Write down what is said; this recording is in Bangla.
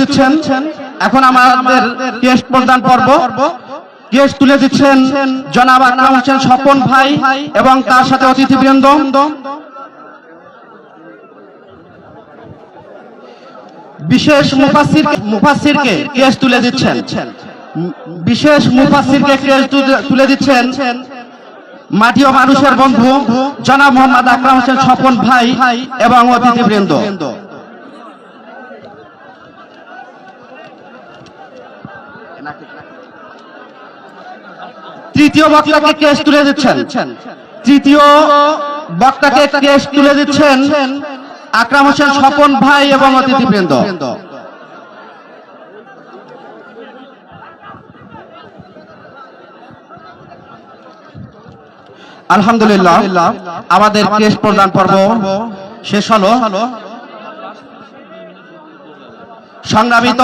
দিচ্ছেন এখন আমাদের কেস প্রদান পর্ব। কেস তুলে দিচ্ছেন জনাব আকরাম হোসেন স্বপন ভাই এবং তার সাথে অতিথিবৃন্দ। বিশেষ মুফাসির মুফাসিরকে তুলে দিচ্ছেন। বিশেষ মুফাসিরকে তুলে দিচ্ছেন মাটি ও মানুষের বন্ধু জনাব মোহাম্মদ আকরাম হোসেন স্বপন ভাই এবং অতিথিবৃন্দ। তৃতীয় বক্তাকে কেস তুলে দিচ্ছেন। তৃতীয় বক্তাকে কেস তুলে দিচ্ছেন আকরাম হোসেন স্বপন ভাই এবং অতিথিবৃন্দ। আলহামদুলিল্লাহ, আমাদের কেস প্রদান পর্ব শেষ হলো। সংগ্রামিত